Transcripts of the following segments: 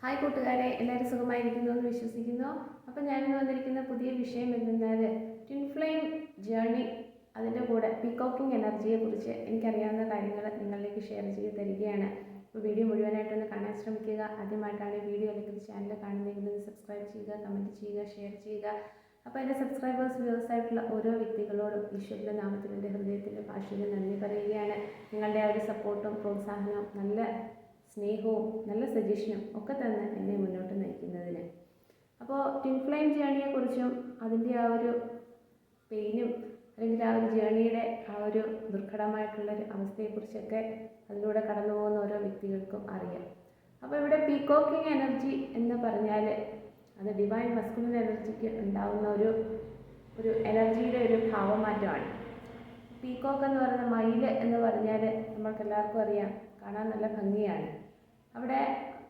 Hi കൂട്ടുകാരെ. എല്ലാവരും സുഖമായിരിക്കുന്നു എന്ന് വിശ്വസിക്കുന്നു. അപ്പോൾ ഇന്ന് വന്നിരിക്കുന്ന പുതിയ വിഷയം എന്തെന്നാൽ ട്വിൻ ഫ്ലെയിം ജേർണി അതിന്റെ കൂടെ പീകോക്കിംഗ് എനർജിയെ കുറിച്ച് എനിക്കറിയാവുന്ന കാര്യങ്ങൾ നിങ്ങളിലേക്ക് ഷെയർ ചെയ്ത് തരികയാണ്. അപ്പോൾ വീഡിയോ മുഴുവനായിട്ടൊന്ന് കാണാൻ ശ്രമിക്കുക. ആദ്യമായിട്ടാണ് വീഡിയോ അല്ലെങ്കിൽ ചാനൽ കാണുന്നതെങ്കിൽ സബ്സ്ക്രൈബ് ചെയ്യുക കമന്റ് ചെയ്യുക ഷെയർ ചെയ്യുക. അപ്പോൾ എന്റെ സബ്സ്ക്രൈബേഴ്സ് വ്യൂവേഴ്സ് ആയിട്ടുള്ള ഓരോ വ്യക്തികളോടും ഈശ്വരന്റെ നാമത്തിൽ എന്റെ ഹൃദയത്തിന്റെ ഭാഷയിൽ നന്ദി പറയുകയാണ്. നിങ്ങളുടെ ആ ഒരു സപ്പോർട്ടും പ്രോത്സാഹനവും നല്ല സ്നേഹവും നല്ല സജഷനും ഒക്കെ തന്നെ എന്നെ മുന്നോട്ട് നയിക്കുന്നതിന്. അപ്പോൾ ട്വിൻ ഫ്ലെയിം ജേണിയെക്കുറിച്ചും അതിന്റെ ആ ഒരു പെയിനും അല്ലെങ്കിൽ ആ ഒരു ജേണിയുടെ ആ ഒരു ദുർഘടമായിട്ടുള്ള ഒരു അവസ്ഥയെക്കുറിച്ചൊക്കെ അതിലൂടെ കടന്നു പോകുന്ന ഓരോ വ്യക്തികൾക്കും അറിയാം. അപ്പോൾ ഇവിടെ പീകോക്കിംഗ് എനർജി എന്ന് പറഞ്ഞാൽ അത് ഡിവൈൻ മസ്കുലിൻ എനർജിക്ക് ഉണ്ടാകുന്ന ഒരു ഒരു എനർജിയുടെ ഒരു ഭാവമാറ്റമാണ്. പീകോക്ക് എന്ന് പറയുന്ന മയിൽ എന്ന് പറഞ്ഞാൽ നമ്മൾക്ക് എല്ലാവർക്കും അറിയാം കാണാൻ നല്ല ഭംഗിയാണ്. അവിടെ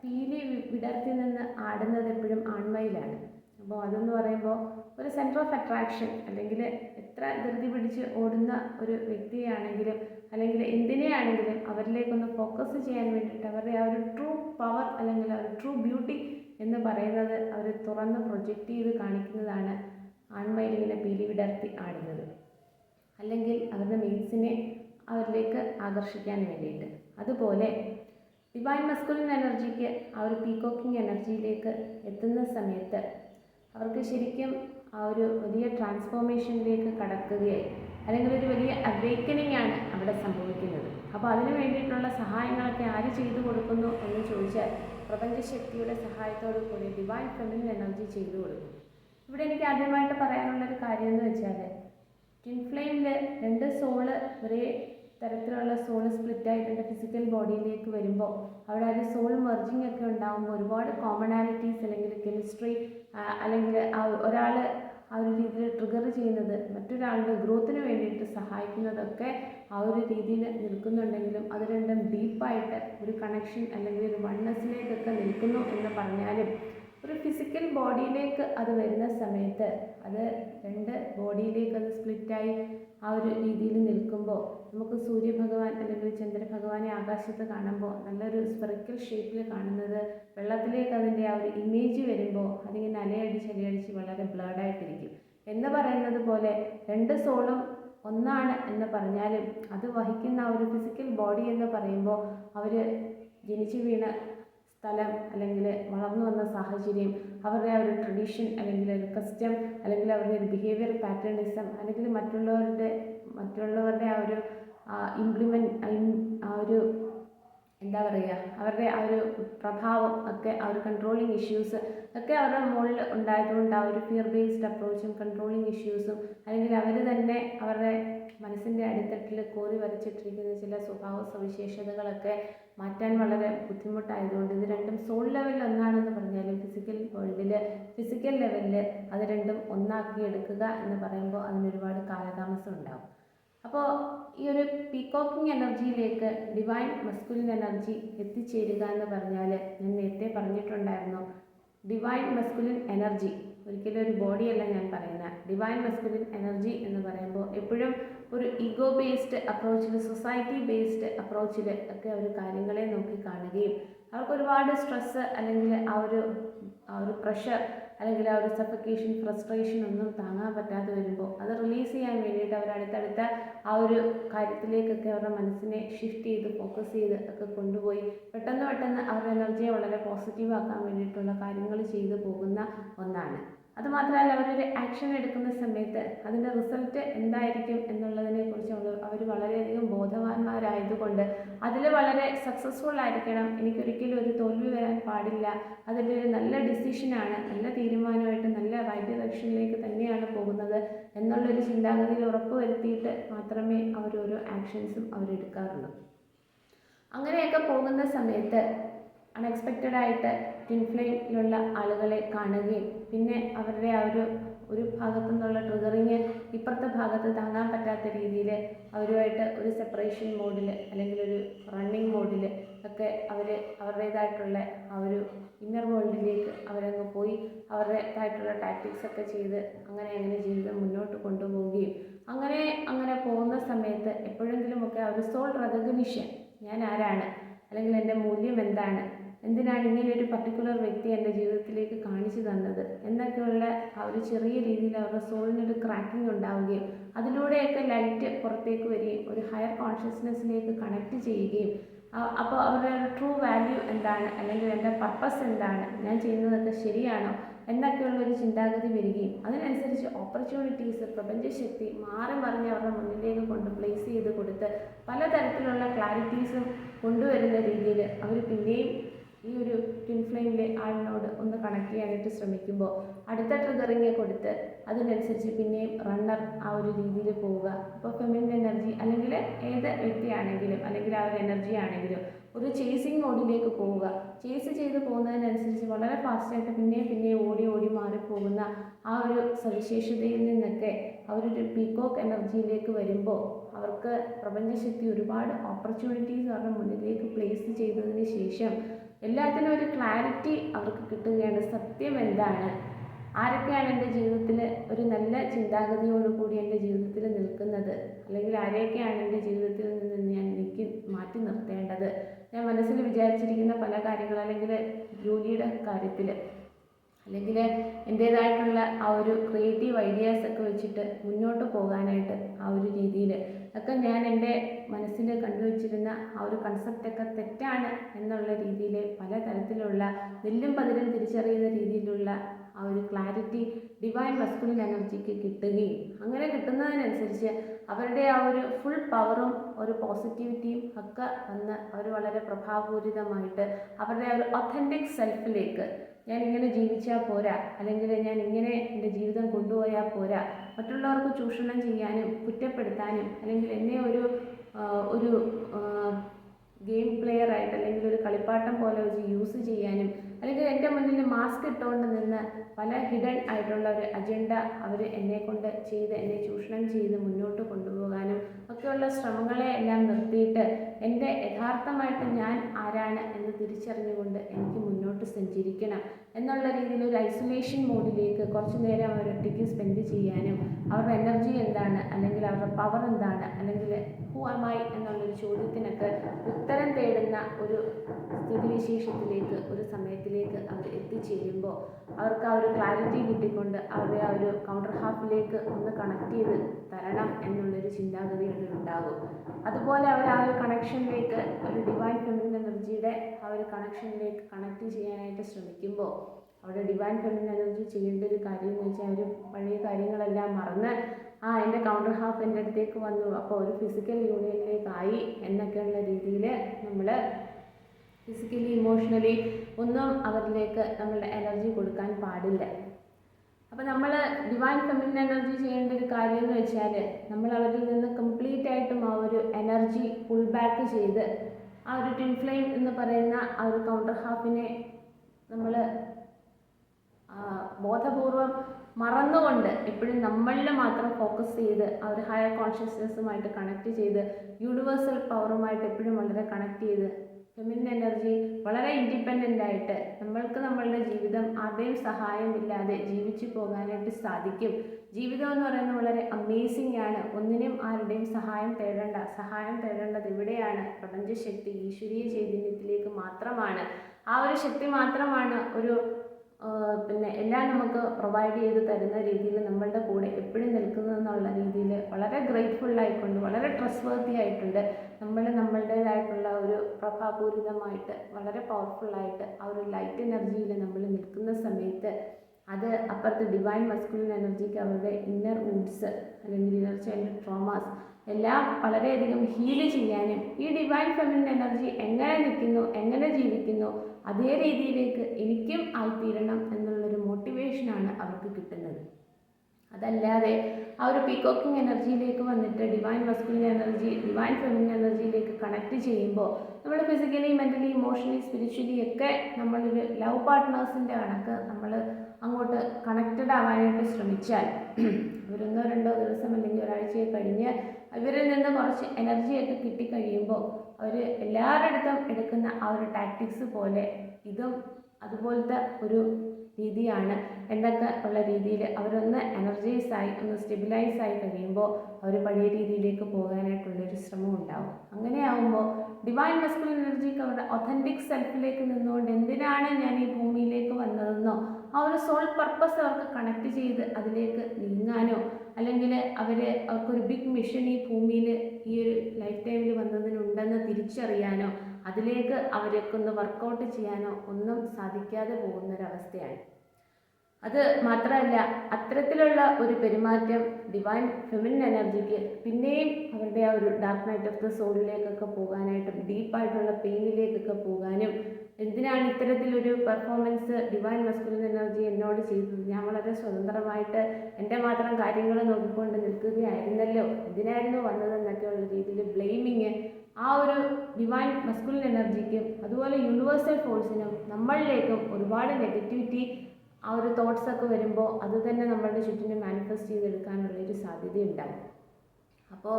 പീലി വിടർത്തി നിന്ന് ആടുന്നത് എപ്പോഴും ആൺമയിലാണ്. അപ്പോൾ അതെന്ന് പറയുമ്പോൾ ഒരു സെന്റർ ഓഫ് അട്രാക്ഷൻ അല്ലെങ്കിൽ എത്ര ധൃതി പിടിച്ച് ഓടുന്ന ഒരു വ്യക്തിയാണെങ്കിലും അല്ലെങ്കിൽ എന്തിനെയാണെങ്കിലും അവരിലേക്കൊന്ന് ഫോക്കസ് ചെയ്യാൻ വേണ്ടിയിട്ട് അവരുടെ ആ ഒരു ട്രൂ പവർ അല്ലെങ്കിൽ ആ ഒരു ട്രൂ ബ്യൂട്ടി എന്ന് പറയുന്നത് അവർ തുറന്ന് പ്രൊജക്റ്റ് ചെയ്ത് കാണിക്കുന്നതാണ് ആൺമയിലിങ്ങനെ പീലി വിടർത്തി ആടുന്നത്. അല്ലെങ്കിൽ അവരുടെ മെയ്റ്റ്സിനെ അവരിലേക്ക് ആകർഷിക്കാൻ വേണ്ടിയിട്ട്. അതുപോലെ ഡിവൈൻ മസ്കുലിൻ എനർജിക്ക് ആ ഒരു പീകോക്കിംഗ് എനർജിയിലേക്ക് എത്തുന്ന സമയത്ത് അവർക്ക് ശരിക്കും ആ ഒരു വലിയ ട്രാൻസ്ഫോർമേഷനിലേക്ക് കടക്കുകയായി. അല്ലെങ്കിൽ ഒരു വലിയ അവേക്കനിങ് ആണ് അവിടെ സംഭവിക്കുന്നത്. അപ്പോൾ അതിനു വേണ്ടിയിട്ടുള്ള സഹായങ്ങളൊക്കെ ആര് ചെയ്തു കൊടുക്കുന്നു എന്ന് ചോദിച്ചാൽ പ്രപഞ്ചശക്തിയുടെ സഹായത്തോടു കൂടി ഡിവൈൻ ഫെമിനിൻ എനർജി ചെയ്തു കൊടുക്കും ഇവിടെ എനിക്ക് ആദ്യമായിട്ട് പറയാനുള്ളൊരു കാര്യം എന്ന് വെച്ചാൽ ട്വിൻ ഫ്ലെയിമിൽ രണ്ട് സോൾ ഒരേ തരത്തിലുള്ള സോൾ സ്പ്ലിറ്റ് ആയിട്ട് ഫിസിക്കൽ ബോഡിയിലേക്ക് വരുമ്പോൾ അവിടെ ഒരു സോൾ മെർജിങ് ഒക്കെ ഉണ്ടാകുമ്പോൾ ഒരുപാട് കോമണാലിറ്റീസ് അല്ലെങ്കിൽ കെമിസ്ട്രി അല്ലെങ്കിൽ ഒരാൾ ആ ഒരു രീതിയിൽ ട്രിഗർ ചെയ്യുന്നത് മറ്റൊരാളുടെ ഗ്രോത്തിന് വേണ്ടിയിട്ട് സഹായിക്കുന്നതൊക്കെ ആ ഒരു രീതിയിൽ നിൽക്കുന്നുണ്ടെങ്കിലും അത് രണ്ടും ഡീപ്പായിട്ട് ഒരു കണക്ഷൻ അല്ലെങ്കിൽ ഒരു വണ്ണസിലേക്കൊക്കെ നിൽക്കുന്നു എന്ന് പറഞ്ഞാലും ഒരു ഫിസിക്കൽ ബോഡിയിലേക്ക് അത് വരുന്ന സമയത്ത് അത് രണ്ട് ബോഡിയിലേക്ക് അത് സ്പ്ലിറ്റായി ആ ഒരു രീതിയിൽ നിൽക്കുമ്പോൾ നമുക്ക് സൂര്യഭഗവാൻ അല്ലെങ്കിൽ ചന്ദ്രഭഗവാനെ ആകാശത്ത് കാണുമ്പോൾ നല്ലൊരു സ്പെറിക്കൽ ഷേപ്പിൽ കാണുന്നത് വെള്ളത്തിലേക്ക് അതിന്റെ ആ ഒരു ഇമേജ് വരുമ്പോൾ അതിങ്ങനെ അലയടിച്ച് അലയടിച്ച് വളരെ ബ്ലേഡായിട്ടിരിക്കും എന്ന് പറയുന്നത് പോലെ രണ്ട് സോളും ഒന്നാണ് എന്ന് പറഞ്ഞാലും അത് വഹിക്കുന്ന ഒരു ഫിസിക്കൽ ബോഡി എന്ന് പറയുമ്പോൾ അവർ ജനിച്ചു വീണ സ്ഥലം അല്ലെങ്കിൽ വളർന്നു വന്ന സാഹചര്യം അവരുടെ ആ ഒരു ട്രഡീഷൻ അല്ലെങ്കിൽ ഒരു കസ്റ്റം അല്ലെങ്കിൽ അവരുടെ ഒരു ബിഹേവിയർ പാറ്റേണിസം അല്ലെങ്കിൽ മറ്റുള്ളവരുടെ മറ്റുള്ളവരുടെ ആ ഒരു ഇംപ്ലിമെന്റ് ആ ഒരു എന്താ പറയുക അവരുടെ ആ ഒരു പ്രഭാവം ഒക്കെ ആ ഒരു കൺട്രോളിങ് ഇഷ്യൂസ് ഒക്കെ അവരുടെ മുകളിൽ ഉണ്ടായതുകൊണ്ട് ആ ഒരു ഫിയർ ബേസ്ഡ് അപ്രോച്ചും കൺട്രോളിങ് ഇഷ്യൂസും അല്ലെങ്കിൽ അവർ തന്നെ അവരുടെ മനസ്സിന്റെ അടിത്തട്ടിൽ കോറി വരച്ചിട്ടിരിക്കുന്ന ചില സ്വഭാവ സവിശേഷതകളൊക്കെ മാറ്റാൻ വളരെ ബുദ്ധിമുട്ടായതുകൊണ്ട് ഇത് രണ്ടും സോൾ ലെവലിൽ ഒന്നാണെന്ന് പറഞ്ഞാലും ഫിസിക്കൽ വേൾഡിൽ ഫിസിക്കൽ ലെവലിൽ അത് രണ്ടും ഒന്നാക്കി എടുക്കുക എന്ന് പറയുമ്പോൾ അതിനൊരുപാട് കാലതാമസം ഉണ്ടാകും അപ്പോൾ ഈ ഒരു പീകോക്കിംഗ് എനർജിയിലേക്ക് ഡിവൈൻ മസ്കുലിൻ എനർജി എത്തിച്ചേരുക എന്ന് പറഞ്ഞാൽ ഞാൻ നേരത്തെ പറഞ്ഞിട്ടുണ്ടായിരുന്നു. ഡിവൈൻ മസ്കുലിൻ എനർജി ഒരിക്കലും ഒരു ബോഡിയല്ല ഞാൻ പറയുന്നത്. ഡിവൈൻ മസ്കുലിൻ എനർജി എന്ന് പറയുമ്പോൾ എപ്പോഴും ഒരു ഈഗോ ബേസ്ഡ് അപ്രോച്ചിൽ സൊസൈറ്റി ബേസ്ഡ് അപ്രോച്ചിൽ ഒക്കെ അവർ കാര്യങ്ങളെ നോക്കി കാണുകയും അവർക്ക് ഒരുപാട് സ്ട്രെസ്സ് അല്ലെങ്കിൽ ആ ഒരു ആ ഒരു പ്രഷർ അല്ലെങ്കിൽ ആ ഒരു സഫക്കേഷൻ ഫ്രസ്ട്രേഷൻ ഒന്നും താങ്ങാൻ പറ്റാതെ വരുമ്പോൾ അത് റിലീസ് ചെയ്യാൻ വേണ്ടിയിട്ട് അവർ അടുത്തടുത്ത ആ ഒരു കാര്യത്തിലേക്കൊക്കെ അവരുടെ മനസ്സിനെ ഷിഫ്റ്റ് ചെയ്ത് ഫോക്കസ് ചെയ്ത് ഒക്കെ കൊണ്ടുപോയി പെട്ടെന്ന് പെട്ടെന്ന് അവരുടെ എനർജിയെ വളരെ പോസിറ്റീവ് ആക്കാൻ വേണ്ടിയിട്ടുള്ള കാര്യങ്ങൾ ചെയ്തു പോകുന്ന ഒന്നാണ്. അതുമാത്രമല്ല അവരൊരു ആക്ഷൻ എടുക്കുന്ന സമയത്ത് അതിന്റെ റിസൾട്ട് എന്തായിരിക്കും എന്നുള്ളതിനെ കുറിച്ച് അവർ വളരെയധികം ബോധവാന്മാരായതുകൊണ്ട് അതിൽ വളരെ സക്സസ്ഫുൾ ആയിരിക്കണം. എനിക്കൊരിക്കലും ഒരു തോൽവി വരാൻ പാടില്ല. അതിന്റെ ഒരു നല്ല ഡിസിഷനാണ് നല്ല തീരുമാനമായിട്ട് നല്ല റൈറ്റ് ഡയറക്ഷനിലേക്ക് തന്നെയാണ് പോകുന്നത് എന്നുള്ളൊരു ചിന്താഗതിയിൽ ഉറപ്പ് വരുത്തിയിട്ട് മാത്രമേ അവരോരോ ആക്ഷൻസും അവരെടുക്കാറുള്ളൂ. അങ്ങനെയൊക്കെ പോകുന്ന സമയത്ത് അൺഎക്സ്പെക്റ്റഡ് ആയിട്ട് ടിൻഫ്ലൈനിലുള്ള ആളുകളെ കാണുകയും പിന്നെ അവരുടെ ആ ഒരു ഒരു ഭാഗത്തു നിന്നുള്ള ട്രിഗറിങ് ഇപ്പുറത്തെ ഭാഗത്ത് താങ്ങാൻ പറ്റാത്ത രീതിയിൽ അവരുമായിട്ട് ഒരു സെപ്പറേഷൻ മോഡിൽ അല്ലെങ്കിൽ ഒരു റണ്ണിങ് മോഡിൽ ഒക്കെ അവർ അവരുടേതായിട്ടുള്ള ആ ഒരു ഇന്നർ വേൾഡിലേക്ക് അവരങ്ങ് പോയി അവരുടേതായിട്ടുള്ള ടാക്ടിക്സ് ഒക്കെ ചെയ്ത് അങ്ങനെ അങ്ങനെ ജീവിതം മുന്നോട്ട് കൊണ്ടുപോവുകയും അങ്ങനെ അങ്ങനെ പോകുന്ന സമയത്ത് എപ്പോഴെങ്കിലുമൊക്കെ ആ ഒരു സോൾ റെക്കഗ്നിഷൻ ഞാൻ ആരാണ്? അല്ലെങ്കിൽ എന്റെ മൂല്യം എന്താണ്? എന്തിനാണ് ഇങ്ങനെ ഒരു പർട്ടിക്കുലർ വ്യക്തി എന്റെ ജീവിതത്തിലേക്ക് കാണിച്ചു തന്നത്? എന്നൊക്കെയുള്ള ആ ഒരു ചെറിയ രീതിയിൽ അവരുടെ സോളിനൊരു ക്രാക്കിംഗ് ഉണ്ടാവുകയും അതിലൂടെയൊക്കെ ലൈറ്റ് പുറത്തേക്ക് വരികയും ഒരു ഹയർ കോൺഷ്യസ്നെസ്സിലേക്ക് കണക്ട് ചെയ്യുകയും അപ്പോൾ അവരുടെ ട്രൂ വാല്യൂ എന്താണ്? അല്ലെങ്കിൽ എന്റെ പർപ്പസ് എന്താണ്? ഞാൻ ചെയ്യുന്നതൊക്കെ ശരിയാണോ? എന്നൊക്കെയുള്ള ഒരു ചിന്താഗതി വരികയും അതിനനുസരിച്ച് ഓപ്പർച്യൂണിറ്റീസ് പ്രപഞ്ചശക്തി മാറി മറിഞ്ഞ് അവരുടെ മുന്നിലേക്ക് കൊണ്ട് പ്ലേസ് ചെയ്ത് കൊടുത്ത് പലതരത്തിലുള്ള ക്ലാരിറ്റീസും കൊണ്ടുവരുന്ന രീതിയിൽ അവർ പിന്നെയും ഈ ഒരു ട്വിൻ ഫ്ലെയിമിലെ ആളിനോട് ഒന്ന് കണക്ട് ചെയ്യാനായിട്ട് ശ്രമിക്കുമ്പോൾ അടുത്ത ട്രിഗറിങ് കൊടുത്ത് അതിനനുസരിച്ച് പിന്നെയും റണ്ണർ ആ ഒരു രീതിയിൽ പോവുക. ഇപ്പോൾ ഫെമിനിൻ എനർജി അല്ലെങ്കിൽ ഏത് വ്യക്തിയാണെങ്കിലും അല്ലെങ്കിൽ ആ ഒരു എനർജി ആണെങ്കിലും ഒരു ചേസിങ് മോഡിലേക്ക് പോവുക. ചേസ് ചെയ്ത് പോകുന്നതിനനുസരിച്ച് വളരെ ഫാസ്റ്റായിട്ട് പിന്നെയും പിന്നെയും ഓടി ഓടി മാറിപ്പോകുന്ന ആ ഒരു സവിശേഷതയിൽ നിന്നൊക്കെ അവരൊരു പീക്കോക്ക് എനർജിയിലേക്ക് വരുമ്പോൾ അവർക്ക് പ്രപഞ്ചശക്തി ഒരുപാട് ഓപ്പർച്യൂണിറ്റീസ് അവരുടെ മുന്നിലേക്ക് പ്ലേസ് ചെയ്തതിന് ശേഷം എല്ലാത്തിനും ഒരു ക്ലാരിറ്റി അവർക്ക് കിട്ടുകയാണ്. സത്യം എന്താണ്? ആരൊക്കെയാണ് എന്റെ ജീവിതത്തിൽ ഒരു നല്ല ചിന്താഗതിയോടുകൂടി എന്റെ ജീവിതത്തിൽ നിൽക്കുന്നത്? അല്ലെങ്കിൽ ആരെയൊക്കെയാണ് എന്റെ ജീവിതത്തിൽ നിന്ന് ഞാൻ നീക്കി മാറ്റി നിർത്തേണ്ടത്? ഞാൻ മനസ്സിൽ വിചാരിച്ചിരിക്കുന്ന പല കാര്യങ്ങൾ അല്ലെങ്കിൽ ജോലിയുടെ കാര്യത്തിൽ അല്ലെങ്കിൽ എന്റേതായിട്ടുള്ള ആ ഒരു ക്രിയേറ്റീവ് ഐഡിയാസൊക്കെ വെച്ചിട്ട് മുന്നോട്ട് പോകാനായിട്ട് ആ ഒരു രീതിയിൽ ഒക്കെ ഞാൻ എന്റെ മനസ്സിൽ കണ്ടുവച്ചിരുന്ന ആ ഒരു കൺസെപ്റ്റൊക്കെ തെറ്റാണ് എന്നുള്ള രീതിയിൽ പല തരത്തിലുള്ള നെല്ലും പതിരും തിരിച്ചറിയുന്ന രീതിയിലുള്ള ആ ഒരു ക്ലാരിറ്റി ഡിവൈൻ മസ്കുലിൻ എനർജിക്ക് കിട്ടുകയും അങ്ങനെ കിട്ടുന്നതിനനുസരിച്ച് അവരുടെ ആ ഒരു ഫുൾ പവറും ഒരു പോസിറ്റിവിറ്റിയും ഒക്കെ വന്ന് അവർ വളരെ പ്രഭാവപൂരിതമായിട്ട് അവരുടെ ആ ഒരു ഒത്തന്റിക് സെൽഫിലേക്ക് ഞാൻ ഇങ്ങനെ ജീവിച്ചാൽ പോരാ. അല്ലെങ്കിൽ ഞാൻ ഇങ്ങനെ എന്റെ ജീവിതം കൊണ്ടുപോയാൽ പോരാ. മറ്റുള്ളവർക്ക് ചൂഷണം ചെയ്യാനും കുറ്റപ്പെടുത്താനും അല്ലെങ്കിൽ എന്നെ ഒരു ഒരു ഗെയിം പ്ലെയർ ആയിട്ട് അല്ലെങ്കിൽ ഒരു കളിപ്പാട്ടം പോലെ വെച്ച് യൂസ് ചെയ്യാനും അല്ലെങ്കിൽ എന്റെ മുന്നിൽ മാസ്ക് ഇട്ടുകൊണ്ട് നിന്ന് പല ഹിഡൻ ആയിട്ടുള്ള ഒരു അജണ്ട അവർ എന്നെ കൊണ്ട് ചെയ്ത് എന്നെ ചൂഷണം ചെയ്ത് മുന്നോട്ട് കൊണ്ടുപോകാനും ഒക്കെയുള്ള ശ്രമങ്ങളെ എല്ലാം നിർത്തിയിട്ട് എന്റെ യഥാർത്ഥമായിട്ട് ഞാൻ ആരാണ് എന്ന് തിരിച്ചറിഞ്ഞുകൊണ്ട് എനിക്ക് മുന്നോട്ട് സഞ്ചരിക്കണം എന്നുള്ള രീതിയിൽ ഒരു ഐസൊലേഷൻ മോഡിലേക്ക് കുറച്ച് നേരം അവർ ഒറ്റയ്ക്ക് സ്പെൻഡ് ചെയ്യാനും അവരുടെ എനർജി എന്താണ് അല്ലെങ്കിൽ അവരുടെ പവർ എന്താണ് അല്ലെങ്കിൽ ഹു അമായി എന്നുള്ളൊരു ചോദ്യത്തിനൊക്കെ ഉത്തരം തേടുന്ന ഒരു സ്ഥിതിവിശേഷത്തിലേക്ക് ഒരു സമയത്തിലേക്ക് അവർ എത്തിച്ചേരുമ്പോൾ അവർക്ക് ആ ഒരു ക്ലാരിറ്റി കിട്ടിക്കൊണ്ട് അവരെ ആ ഒരു കൗണ്ടർ ഹാഫിലേക്ക് ഒന്ന് കണക്ട് ചെയ്ത് തരണം എന്നുള്ളൊരു ചിന്താഗതി ഉണ്ടാകും. അതുപോലെ അവർ ആ ഒരു കണക്ഷനിലേക്ക് ഒരു ഡിവൈൻ ഫെമിനിൻ എനർജിയുടെ ആ ഒരു കണക്ഷനിലേക്ക് കണക്ട് ചെയ്യാനായിട്ട് ശ്രമിക്കുമ്പോൾ അവിടെ ഡിവൈൻ ഫെമിനിൻ എനർജി ചെയ്യേണ്ട ഒരു കാര്യം എന്ന് വെച്ചാൽ അവർ പഴയ കാര്യങ്ങളെല്ലാം മറന്ന് ആ എന്റെ കൗണ്ടർ ഹാഫ് എന്റെ അടുത്തേക്ക് വന്നു. അപ്പോൾ ഒരു ഫിസിക്കൽ യൂണിയനിലേക്കായി എന്നൊക്കെയുള്ള രീതിയിൽ നമ്മൾ ഫിസിക്കലി ഇമോഷണലി ഒന്നും അവരിലേക്ക് നമ്മളുടെ എനർജി കൊടുക്കാൻ പാടില്ല. അപ്പോൾ നമ്മൾ ഡിവൈൻ ഫെമിനിൻ എനർജി ചെയ്യേണ്ട ഒരു കാര്യം എന്ന് വെച്ചാൽ നമ്മൾ അവരിൽ നിന്ന് കംപ്ലീറ്റ് ആയിട്ടും ആ ഒരു എനർജി ഫുൾ ബാക്ക് ചെയ്ത് ആ ഒരു ടിൻ ഫ്ലെയിം എന്ന് പറയുന്ന ആ ഒരു കൗണ്ടർ ഹാഫിനെ നമ്മൾ ബോധപൂർവം മറന്നുകൊണ്ട് എപ്പോഴും നമ്മളിൽ മാത്രം ഫോക്കസ് ചെയ്ത് ആ ഒരു ഹയർ കോൺഷ്യസ്നെസ്സുമായിട്ട് കണക്ട് ചെയ്ത് യൂണിവേഴ്സൽ പവറുമായിട്ട് എപ്പോഴും വളരെ കണക്ട് ചെയ്ത് ഫെമിനിൻ എനർജി വളരെ ഇൻഡിപെൻഡന്റ് ആയിട്ട് നമ്മൾക്ക് നമ്മളുടെ ജീവിതം ആരുടെയും സഹായമില്ലാതെ ജീവിച്ചു പോകാനായിട്ട് സാധിക്കും. ജീവിതം എന്ന് പറയുന്നത് വളരെ അമേസിംഗ് ആണ്. ഒന്നിനും ആരുടെയും സഹായം തേടേണ്ട. സഹായം തേടേണ്ടത് എവിടെയാണ് പ്രപഞ്ചശക്തി ഈശ്വരീയ ചൈതന്യത്തിലേക്ക് മാത്രമാണ്. ആ ഒരു ശക്തി മാത്രമാണ് ഒരു പിന്നെ എല്ലാം നമുക്ക് പ്രൊവൈഡ് ചെയ്ത് തരുന്ന രീതിയിൽ നമ്മളുടെ കൂടെ എപ്പോഴും നിൽക്കുന്നതെന്നുള്ള രീതിയിൽ വളരെ ഗ്രേറ്റ്ഫുൾ ആയിക്കൊണ്ട് വളരെ ട്രസ്റ്റ് വർത്തി ആയിട്ടുണ്ട്. നമ്മൾ നമ്മളുടേതായിട്ടുള്ള ഒരു പ്രഭാപൂരിതമായിട്ട് വളരെ പവർഫുള്ളായിട്ട് ആ ഒരു ലൈറ്റ് എനർജിയിൽ നമ്മൾ നിൽക്കുന്ന സമയത്ത് അത് അപ്പുറത്ത് ഡിവൈൻ മസ്കുലിൻ എനർജിക്ക് അവരുടെ ഇന്നർ വുഡ്സ് അല്ലെങ്കിൽ ഇന്നർ ചൈൽഡ് ട്രോമാസ് എല്ലാം വളരെയധികം ഹീൽ ചെയ്യാനും ഈ ഡിവൈൻ ഫെമിനിൻ എനർജി എങ്ങനെ നിൽക്കുന്നു എങ്ങനെ ജീവിക്കുന്നു അതേ രീതിയിലേക്ക് എനിക്കും ആയിത്തീരണം എന്നുള്ളൊരു മോട്ടിവേഷനാണ് അവർക്ക് കിട്ടുന്നത്. അതല്ലാതെ ആ ഒരു പീകോക്കിംഗ് എനർജിയിലേക്ക് വന്നിട്ട് divine masculine energy divine feminine എനർജിയിലേക്ക് connect ചെയ്യുമ്പോൾ നമ്മൾ ഫിസിക്കലി മെന്റലി ഇമോഷണലി സ്പിരിച്വലി ഒക്കെ നമ്മളൊരു ലവ് പാർട്ട്നേഴ്സിന്റെ കണക്ക് നമ്മൾ അങ്ങോട്ട് കണക്റ്റഡ് ആവാനായിട്ട് ശ്രമിച്ചാൽ ഒരൊന്നോ രണ്ടോ ദിവസം അല്ലെങ്കിൽ ഒരാഴ്ചയെ കഴിഞ്ഞ് ഇവരിൽ നിന്ന് കുറച്ച് എനർജിയൊക്കെ കിട്ടിക്കഴിയുമ്പോൾ അവർ എല്ലാവരുടെ അടുത്തും എടുക്കുന്ന ആ ഒരു ടാക്ടിക്സ് പോലെ ഇതും അതുപോലത്തെ ഒരു രീതിയാണ് എന്നൊക്കെ ഉള്ള രീതിയിൽ അവരൊന്ന് എനർജൈസ് ആയി ഒന്ന് സ്റ്റെബിലൈസ് ആയി കഴിയുമ്പോൾ അവർ പഴയ രീതിയിലേക്ക് പോകാനായിട്ടുള്ളൊരു ശ്രമം ഉണ്ടാവും. അങ്ങനെ ആവുമ്പോൾ ഡിവൈൻ മസ്കുലർ എനർജിക്ക് അവരുടെ ഒഥന്റിക് സെൽഫിലേക്ക് നിന്നുകൊണ്ട് എന്തിനാണ് ഞാൻ ഈ ഭൂമിയിലേക്ക് വന്നതെന്നോ ആ ഒരു സോൾ പർപ്പസ് അവർക്ക് കണക്ട് ചെയ്ത് അതിലേക്ക് നീങ്ങാനോ അല്ലെങ്കിൽ അവർ അവർക്കൊരു ബിഗ് മിഷൻ ഈ ഭൂമിയിൽ ഈ ഒരു ലൈഫ് ടൈമിൽ വന്നതിനുണ്ടെന്ന് തിരിച്ചറിയാനോ അതിലേക്ക് അവരൊക്കെ ഒന്ന് വർക്കൗട്ട് ചെയ്യാനോ ഒന്നും സാധിക്കാതെ പോകുന്നൊരവസ്ഥയാണ്. അത് മാത്രമല്ല അത്തരത്തിലുള്ള ഒരു പെരുമാറ്റം ഡിവൈൻ ഫെമിനിൻ എനർജിക്ക് പിന്നെയും അവരുടെ ആ ഒരു ഡാർക്ക് നൈറ്റ് ഓഫ് ദ സോളിലേക്കൊക്കെ പോകാനായിട്ടും ഡീപ്പായിട്ടുള്ള പെയിനിലേക്കൊക്കെ പോകാനും എന്തിനാണ് ഇത്തരത്തിലൊരു പെർഫോമൻസ് ഡിവൈൻ മസ്കുലിൻ എനർജി എന്നോട് ചെയ്തത്? ഞാൻ വളരെ സ്വതന്ത്രമായിട്ട് എന്റെ മാത്രം കാര്യങ്ങൾ നോക്കിക്കൊണ്ട് നിൽക്കുകയായിരുന്നല്ലോ. എന്തിനായിരുന്നു വന്നതെന്നൊക്കെയുള്ള രീതിയിൽ ബ്ലെയിമിങ് ആ ഒരു ഡിവൈൻ മസ്കുലിൻ എനർജിക്കും അതുപോലെ യൂണിവേഴ്സൽ ഫോഴ്സിനും നമ്മളിലേക്കും ഒരുപാട് നെഗറ്റിവിറ്റി ആ ഒരു തോട്ട്സ് ഒക്കെ വരുമ്പോൾ അത് തന്നെ നമ്മളുടെ ചുറ്റിനെ മാനിഫെസ്റ്റ് ചെയ്തെടുക്കാനുള്ള ഒരു സാധ്യതയുണ്ടാകും അപ്പോൾ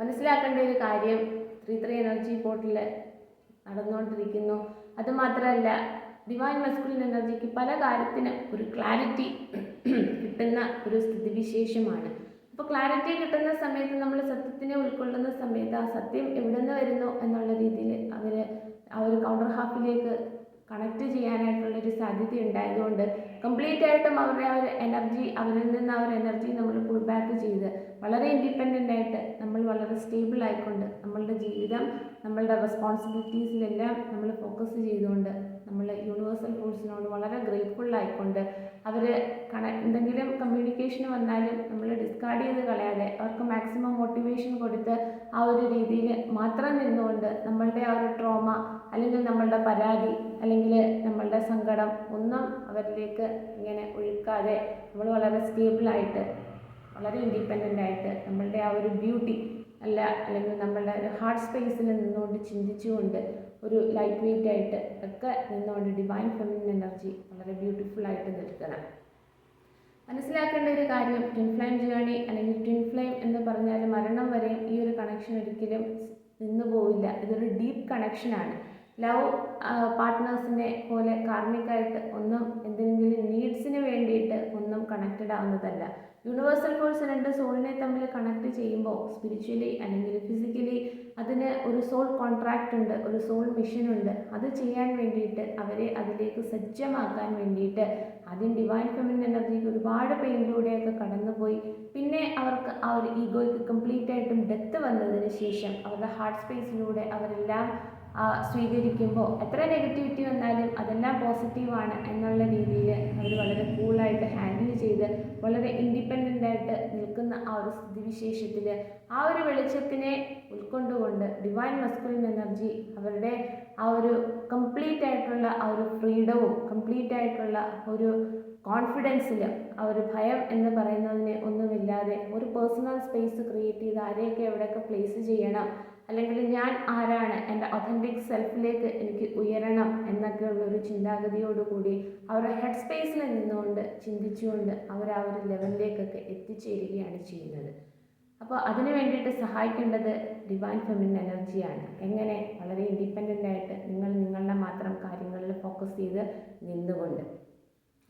മനസ്സിലാക്കേണ്ട ഒരു കാര്യം ത്രീ ത്രീ എനർജി പോർട്ടിൽ നടന്നുകൊണ്ടിരിക്കുന്നു. അതുമാത്രമല്ല ഡിവൈൻ മസ്കുലിൻ എനർജിക്ക് പല കാര്യത്തിനും ഒരു ക്ലാരിറ്റി കിട്ടുന്ന ഒരു സ്ഥിതിവിശേഷമാണ്. അപ്പോൾ ക്ലാരിറ്റി കിട്ടുന്ന സമയത്ത് നമ്മൾ സത്യത്തിനെ ഉൾക്കൊള്ളുന്ന സമയത്ത് ആ സത്യം എവിടെ നിന്ന് വരുന്നു എന്നുള്ള രീതിയിൽ അവർ ആ ഒരു കൗണ്ടർ ഹാഫിലേക്ക് കണക്ട് ചെയ്യാനായിട്ടുള്ളൊരു സാധ്യത ഉണ്ടായതുകൊണ്ട് കംപ്ലീറ്റ് ആയിട്ടും അവരുടെ ആ ഒരു എനർജി അവരിൽ നിന്ന് ആ ഒരു എനർജി നമ്മൾ പുൾ ബാക്ക് ചെയ്ത് വളരെ ഇൻഡിപെൻഡന്റ് ആയിട്ട് നമ്മൾ വളരെ സ്റ്റേബിൾ ആയിക്കൊണ്ട് നമ്മളുടെ ജീവിതം നമ്മളുടെ റെസ്പോൺസിബിലിറ്റീസിലെല്ലാം നമ്മൾ ഫോക്കസ് ചെയ്തുകൊണ്ട് നമ്മൾ യൂണിവേഴ്സൽ ഫോഴ്സിനോട് വളരെ ഗ്രേറ്റ്ഫുൾ ആയിക്കൊണ്ട് അവർ കണ എന്തെങ്കിലും കമ്മ്യൂണിക്കേഷൻ വന്നാലും നമ്മൾ ഡിസ്കാർഡ് ചെയ്ത് കളയാതെ അവർക്ക് മാക്സിമം മോട്ടിവേഷൻ കൊടുത്ത് ആ ഒരു രീതിയിൽ മാത്രം നിന്നുകൊണ്ട് നമ്മളുടെ ആ ഒരു ട്രോമ അല്ലെങ്കിൽ നമ്മളുടെ പരാതി അല്ലെങ്കിൽ നമ്മളുടെ സങ്കടം ഒന്നും അവരിലേക്ക് ഇങ്ങനെ ഒഴുക്കാതെ നമ്മൾ വളരെ സ്റ്റേബിളായിട്ട് വളരെ ഇൻഡിപെൻഡന്റ് ആയിട്ട് നമ്മളുടെ ആ ഒരു ബ്യൂട്ടി അല്ല അല്ലെങ്കിൽ നമ്മളുടെ ഒരു ഹാർട്ട് സ്പേസിൽ നിന്നുകൊണ്ട് ചിന്തിച്ചുകൊണ്ട് ഒരു ലൈറ്റ് വെയിറ്റ് ആയിട്ട് ഒക്കെ നിന്നുകൊണ്ട് ഡിവൈൻ ഫെമിനിൻ എനർജി വളരെ ബ്യൂട്ടിഫുൾ ആയിട്ട് നിൽക്കണം. മനസ്സിലാക്കേണ്ട ഒരു കാര്യം ട്വിൻ ഫ്ലെയിം ജേണി അല്ലെങ്കിൽ ട്വിൻ ഫ്ലെയിം എന്ന് പറഞ്ഞാൽ മരണം വരെയും ഈ ഒരു കണക്ഷൻ ഒരിക്കലും നിന്നു പോവില്ല ഇതൊരു ഡീപ്പ് കണക്ഷനാണ് ലവ് പാർട്ട്നേഴ്സിനെ പോലെ കാർമികമായിട്ട് ഒന്നും എന്തെങ്കിലും നീഡ്സിന് വേണ്ടിയിട്ട് ഒന്നും കണക്റ്റഡ് ആവുന്നതല്ല. യൂണിവേഴ്സൽ ഫോഴ്സ് രണ്ട് സോളിനെ തമ്മിൽ കണക്ട് ചെയ്യുമ്പോൾ സ്പിരിച്വലി അല്ലെങ്കിൽ ഫിസിക്കലി അതിന് ഒരു സോൾ കോൺട്രാക്റ്റ് ഉണ്ട് ഒരു സോൾ മിഷൻ ഉണ്ട്. അത് ചെയ്യാൻ വേണ്ടിയിട്ട് അവരെ അതിലേക്ക് സജ്ജമാക്കാൻ വേണ്ടിയിട്ട് ആദ്യം ഡിവൈൻ ഫെമിൻ എനർജിക്ക് ഒരുപാട് പെയിനിലൂടെയൊക്കെ കടന്നുപോയി. പിന്നെ അവർക്ക് ആ ഒരു ഈഗോയ്ക്ക് കംപ്ലീറ്റ് ആയിട്ടും ഡെത്ത് വന്നതിന് ശേഷം അവരുടെ ഹാർട്ട് സ്പേസിലൂടെ അവരെല്ലാം സ്വീകരിക്കുമ്പോൾ എത്ര നെഗറ്റിവിറ്റി വന്നാലും അതെല്ലാം പോസിറ്റീവാണ് എന്നുള്ള രീതിയിൽ അവർ വളരെ കൂളായിട്ട് ഹാൻഡിൽ ചെയ്ത് വളരെ ഇൻഡിപെൻഡന്റ് ആയിട്ട് നിൽക്കുന്ന ആ ഒരു സ്ഥിതിവിശേഷത്തിൽ ആ ഒരു വെളിച്ചത്തിനെ ഉൾക്കൊണ്ടുകൊണ്ട് ഡിവൈൻ മസ്കുലിൻ എനർജി അവരുടെ ആ ഒരു കംപ്ലീറ്റ് ആയിട്ടുള്ള ആ ഒരു ഫ്രീഡവും കംപ്ലീറ്റ് ആയിട്ടുള്ള ഒരു കോൺഫിഡൻസിൽ ആ ഒരു ഭയം എന്ന് പറയുന്നതിനെ ഒന്നുമില്ലാതെ ഒരു പേഴ്സണൽ സ്പേസ് ക്രിയേറ്റ് ചെയ്ത് ആരെയൊക്കെ എവിടെയൊക്കെ പ്ലേസ് ചെയ്യണം അല്ലെങ്കിൽ ഞാൻ ആരാണ്? എന്റെ ഒതന്റിക് സെൽഫിലേക്ക് എനിക്ക് ഉയരണം എന്നൊക്കെയുള്ളൊരു ചിന്താഗതിയോടുകൂടി അവരുടെ ഹെഡ് സ്പേസിൽ നിന്നുകൊണ്ട് ചിന്തിച്ചുകൊണ്ട് അവർ ആ ഒരു ലെവലിലേക്കൊക്കെ എത്തിച്ചേരുകയാണ് ചെയ്യുന്നത്. അപ്പോൾ അതിന് വേണ്ടിയിട്ട് സഹായിക്കേണ്ടത് ഡിവൈൻ ഫെമിൻ എനർജിയാണ് എങ്ങനെ? വളരെ ഇൻഡിപെൻഡന്റ് ആയിട്ട് നിങ്ങൾ നിങ്ങളുടെ മാത്രം കാര്യങ്ങളിൽ ഫോക്കസ് ചെയ്ത് നിന്നുകൊണ്ട്.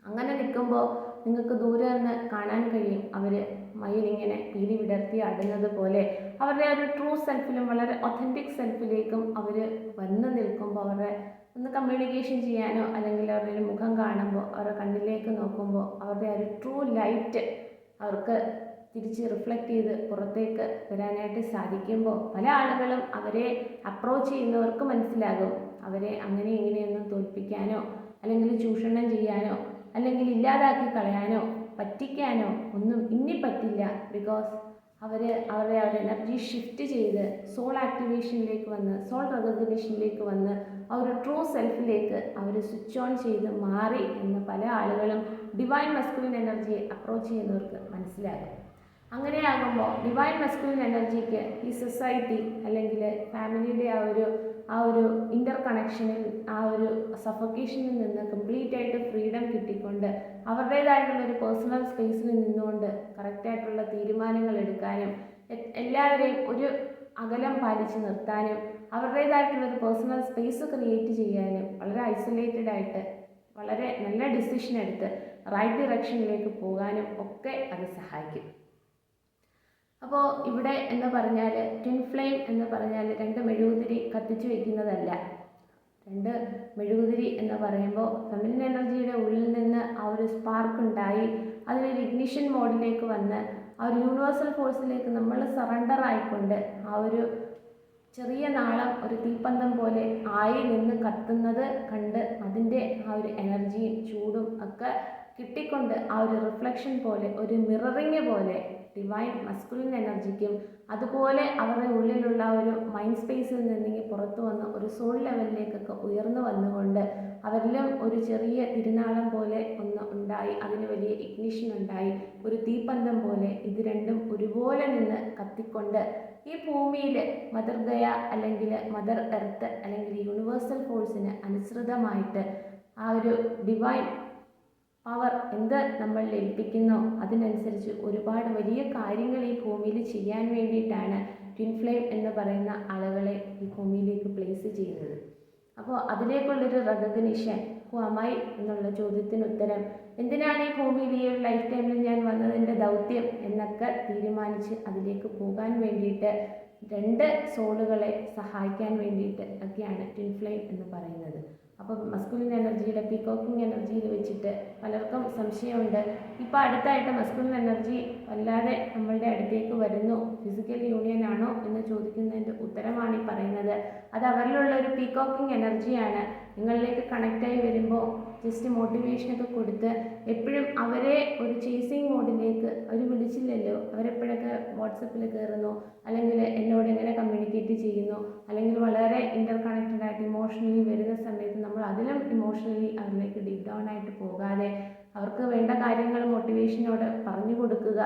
അങ്ങനെ നിൽക്കുമ്പോൾ നിങ്ങൾക്ക് ദൂരെ നിന്ന് കാണാൻ കഴിയും. അവർ മയിലിങ്ങനെ പീലി വിടർത്തി ആടുന്നത് പോലെ അവരുടെ ആ ഒരു ട്രൂ സെൽഫിലും വളരെ ഒത്തന്റിക് സെൽഫിലേക്കും അവർ വന്ന് നിൽക്കുമ്പോൾ അവരുടെ ഒന്ന് കമ്മ്യൂണിക്കേഷൻ ചെയ്യാനോ അല്ലെങ്കിൽ അവരുടെ ഒരു മുഖം കാണുമ്പോൾ അവരുടെ കണ്ണിലേക്ക് നോക്കുമ്പോൾ അവരുടെ ആ ഒരു ട്രൂ ലൈറ്റ് അവർക്ക് തിരിച്ച് റിഫ്ലക്റ്റ് ചെയ്ത് പുറത്തേക്ക് വരാനായിട്ട് സാധിക്കുമ്പോൾ പല ആളുകളും അവരെ അപ്രോച്ച് ചെയ്യുന്നവർക്ക് മനസ്സിലാകും. അവരെ അങ്ങനെ ഇങ്ങനെയൊന്നും തോൽപ്പിക്കാനോ അല്ലെങ്കിൽ ചൂഷണം ചെയ്യാനോ അല്ലെങ്കിൽ ഇല്ലാതാക്കി കളയാനോ പറ്റിക്കാനോ ഒന്നും ഇനി പറ്റില്ല. ബിക്കോസ് അവർ അവരുടെ ഒരു എനർജി ഷിഫ്റ്റ് ചെയ്ത് സോൾ ആക്ടിവേഷനിലേക്ക് വന്ന് സോൾ റെക്കഗ്നിഷനിലേക്ക് വന്ന് ആ ഒരു ട്രൂ സെൽഫിലേക്ക് അവർ സ്വിച്ച് ഓൺ ചെയ്ത് മാറി എന്ന് പല ആളുകളും ഡിവൈൻ മസ്കുലിൻ എനർജിയെ അപ്രോച്ച് ചെയ്യുന്നവർക്ക് മനസ്സിലാകും. അങ്ങനെയാകുമ്പോൾ ഡിവൈൻ മസ്കുലിൻ എനർജിക്ക് ഈ സൊസൈറ്റി അല്ലെങ്കിൽ ഫാമിലിയുടെ ആ ഒരു ആ ഒരു ഇന്റർ കണക്ഷനിൽ ആ ഒരു സഫൊക്കേഷനിൽ നിന്ന് കംപ്ലീറ്റ് ആയിട്ട് ഫ്രീഡം കിട്ടിക്കൊണ്ട് അവരുടേതായിട്ടുള്ള ഒരു പേഴ്സണൽ സ്പേസിൽ നിന്നുകൊണ്ട് കറക്റ്റായിട്ടുള്ള തീരുമാനങ്ങൾ എടുക്കാനും എല്ലാവരെയും ഒരു അകലം പാലിച്ച് നിർത്താനും അവരുടേതായിട്ടുള്ള ഒരു പേഴ്സണൽ സ്പേസ് ക്രിയേറ്റ് ചെയ്യാനും വളരെ ഐസൊലേറ്റഡ് ആയിട്ട് വളരെ നല്ല ഡിസിഷൻ എടുത്ത് റൈറ്റ് ഡിറക്ഷനിലേക്ക് പോകാനും ഒക്കെ അത് സഹായിക്കും. അപ്പോൾ ഇവിടെ എന്ന് പറഞ്ഞാൽ ടിൻ ഫ്ലെയിം എന്ന് പറഞ്ഞാൽ രണ്ട് മെഴുകുതിരി കത്തിച്ചു വയ്ക്കുന്നതല്ല രണ്ട് മെഴുകുതിരി എന്ന് പറയുമ്പോൾ ഫെമിനിൻ എനർജിയുടെ ഉള്ളിൽ നിന്ന് ആ ഒരു സ്പാർക്ക് ഉണ്ടായി. അതിനൊരു ഇഗ്നിഷൻ മോഡിലേക്ക് വന്ന് ആ ഒരു യൂണിവേഴ്സൽ ഫോഴ്സിലേക്ക് നമ്മൾ സറണ്ടർ ആയിക്കൊണ്ട് ആ ഒരു ചെറിയ നാളം ഒരു തീപ്പന്തം പോലെ ആയി നിന്ന് കത്തുന്നത് കണ്ട് അതിന്റെ ആ ഒരു എനർജിയും ചൂടും ഒക്കെ കിട്ടിക്കൊണ്ട് ആ ഒരു റിഫ്ലക്ഷൻ പോലെ ഒരു മിററിങ് പോലെ ഡിവൈൻ മസ്കുലിൻ എനർജിക്കും അതുപോലെ അവരുടെ ഉള്ളിലുള്ള ഒരു മൈൻഡ് സ്പേസിൽ നിന്നെങ്കിൽ പുറത്തു വന്ന് ഒരു സോൾ ലെവലിലേക്കൊക്കെ ഉയർന്നു വന്നുകൊണ്ട് അവരിലും ഒരു ചെറിയ തിരുനാളം പോലെ ഒന്ന് ഉണ്ടായി അതിന് വലിയ ഇഗ്നിഷൻ ഉണ്ടായി ഒരു തീപ്പന്തം പോലെ ഇത് രണ്ടും ഒരുപോലെ നിന്ന് കത്തിക്കൊണ്ട് ഈ ഭൂമിയിൽ മദർ ഗയ അല്ലെങ്കിൽ മദർ എർത്ത് അല്ലെങ്കിൽ യൂണിവേഴ്സൽ ഫോഴ്സിന് അനുസൃതമായിട്ട് ആ ഒരു ഡിവൈൻ പവർ എന്ത് നമ്മൾ ഏൽപ്പിക്കുന്നോ അതിനനുസരിച്ച് ഒരുപാട് വലിയ കാര്യങ്ങൾ ഈ ഭൂമിയിൽ ചെയ്യാൻ വേണ്ടിയിട്ടാണ് ട്വിൻ ഫ്ലെയിം എന്ന് പറയുന്ന ആളുകളെ ഈ ഭൂമിയിലേക്ക് പ്ലേസ് ചെയ്യുന്നത്. അപ്പോൾ അതിലേക്കുള്ളൊരു റെക്കഗ്നിഷൻ ഹു എന്നുള്ള ചോദ്യത്തിന് ഉത്തരം എന്തിനാണ് ഈ ഭൂമിയിൽ ഈ ഒരു ലൈഫ് ടൈമിൽ ഞാൻ വന്നതിന്റെ ദൗത്യം എന്നൊക്കെ തീരുമാനിച്ച് അതിലേക്ക് പോകാൻ വേണ്ടിയിട്ട് രണ്ട് സോളുകളെ സഹായിക്കാൻ വേണ്ടിയിട്ട് ഒക്കെയാണ് ട്വിൻ ഫ്ലെയിം എന്ന് പറയുന്നത്. അപ്പോൾ മസ്കുലിൻ എനർജിയുടെ പീകോക്കിംഗ് എനർജിയിൽ വെച്ചിട്ട് പലർക്കും സംശയമുണ്ട്. ഇപ്പോൾ അടുത്തായിട്ട് മസ്കുലിൻ എനർജി വല്ലാതെ നമ്മളുടെ അടുത്തേക്ക് വരുന്നു. ഫിസിക്കൽ യൂണിയൻ ആണോ എന്ന് ചോദിക്കുന്നതിന്റെ ഉത്തരമാണ് ഈ പറയുന്നത്. അത് അവരിലുള്ള ഒരു പീകോക്കിംഗ് എനർജിയാണ് നിങ്ങളിലേക്ക് കണക്റ്റായി വരുമ്പോൾ ജസ്റ്റ് മോട്ടിവേഷനൊക്കെ കൊടുത്ത് എപ്പോഴും അവരെ ഒരു ചേസിങ് മോഡിലേക്ക് അവർ വിളിച്ചില്ലല്ലോ. അവരെപ്പോഴൊക്കെ വാട്സപ്പിൽ കയറുന്നു അല്ലെങ്കിൽ എന്നോട് എങ്ങനെ കമ്മ്യൂണിക്കേറ്റ് ചെയ്യുന്നു അല്ലെങ്കിൽ വളരെ ഇന്റർ കണക്റ്റഡ് ആയിട്ട് ഇമോഷണലി വരുന്ന സമയത്ത് നമ്മൾ അതിലും ഇമോഷണലി അവരിലേക്ക് ഡീപ് ഡൗൺ ആയിട്ട് പോകാതെ അവർക്ക് വേണ്ട കാര്യങ്ങൾ മോട്ടിവേഷനോട് പറഞ്ഞു കൊടുക്കുക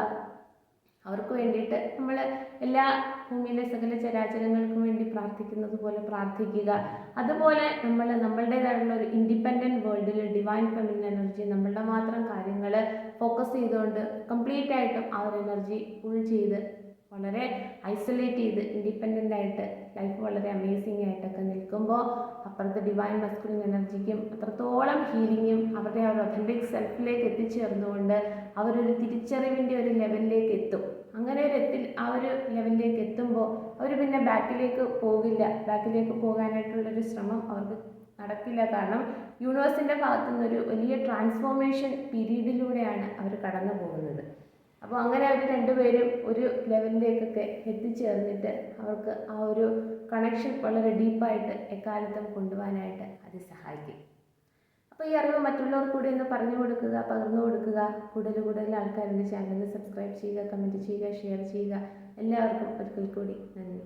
അവർക്ക് വേണ്ടിയിട്ട് നമ്മൾ എല്ലാ ഭൂമിയിലെ സകല ചരാചരങ്ങൾക്കും വേണ്ടി പ്രാർത്ഥിക്കുന്നത് പോലെ പ്രാർത്ഥിക്കുക. അതുപോലെ നമ്മൾ നമ്മളുടേതായിട്ടുള്ള ഒരു ഇൻഡിപെൻഡന്റ് വേൾഡിൽ ഡിവൈൻ ഫെമിനിൻ എനർജി നമ്മളുടെ മാത്രം കാര്യങ്ങൾ ഫോക്കസ് ചെയ്തുകൊണ്ട് കംപ്ലീറ്റ് ആയിട്ടും ആ ഒരു എനർജി ഫുൾ ചെയ്ത് വളരെ ഐസൊലേറ്റ് ചെയ്ത് ഇൻഡിപെൻഡന്റ് ആയിട്ട് ലൈഫ് വളരെ അമേസിങ് ആയിട്ടൊക്കെ നിൽക്കുമ്പോൾ അപ്പുറത്തെ ഡിവൈൻ മസ്കുലിൻ എനർജിക്കും അത്രത്തോളം ഹീലിങ്ങും അവരുടെ ആ ഒരു ഒഥന്റിക് സെൽഫിലേക്ക് എത്തിച്ചേർന്നുകൊണ്ട് അവരൊരു തിരിച്ചറിവിന്റെ ഒരു ലെവലിലേക്ക് എത്തും. അങ്ങനെ ഒരു എത്തി ആ ഒരു ലെവലിലേക്ക് എത്തുമ്പോൾ അവർ പിന്നെ ബാക്കിലേക്ക് പോകില്ല. ബാക്കിലേക്ക് പോകാനായിട്ടുള്ളൊരു ശ്രമം അവർക്ക് നടക്കില്ല. കാരണം യൂണിവേഴ്സിന്റെ ഭാഗത്തു നിന്നൊരു വലിയ ട്രാൻസ്ഫോർമേഷൻ പീരീഡിലൂടെയാണ് അവർ കടന്നു പോകുന്നത്. അപ്പോൾ അങ്ങനെ അവർ രണ്ടുപേരും ഒരു ലെവലിലേക്കൊക്കെ എത്തിച്ചേർന്നിട്ട് അവർക്ക് ആ ഒരു കണക്ഷൻ വളരെ ഡീപ്പായിട്ട് എക്കാലത്തും കൊണ്ടുപോകാനായിട്ട് അത് സഹായിക്കും. അപ്പോൾ ഈ അറിവ് മറ്റുള്ളവർക്ക് കൂടി ഒന്ന് പറഞ്ഞു കൊടുക്കുക പകർന്നു കൊടുക്കുക. കൂടുതൽ കൂടുതൽ ആൾക്കാർ എന്റെ ചാനൽ സബ്സ്ക്രൈബ് ചെയ്യുക കമന്റ് ചെയ്യുക ഷെയർ ചെയ്യുക. എല്ലാവർക്കും ഒരിക്കൽ കൂടി നന്ദി.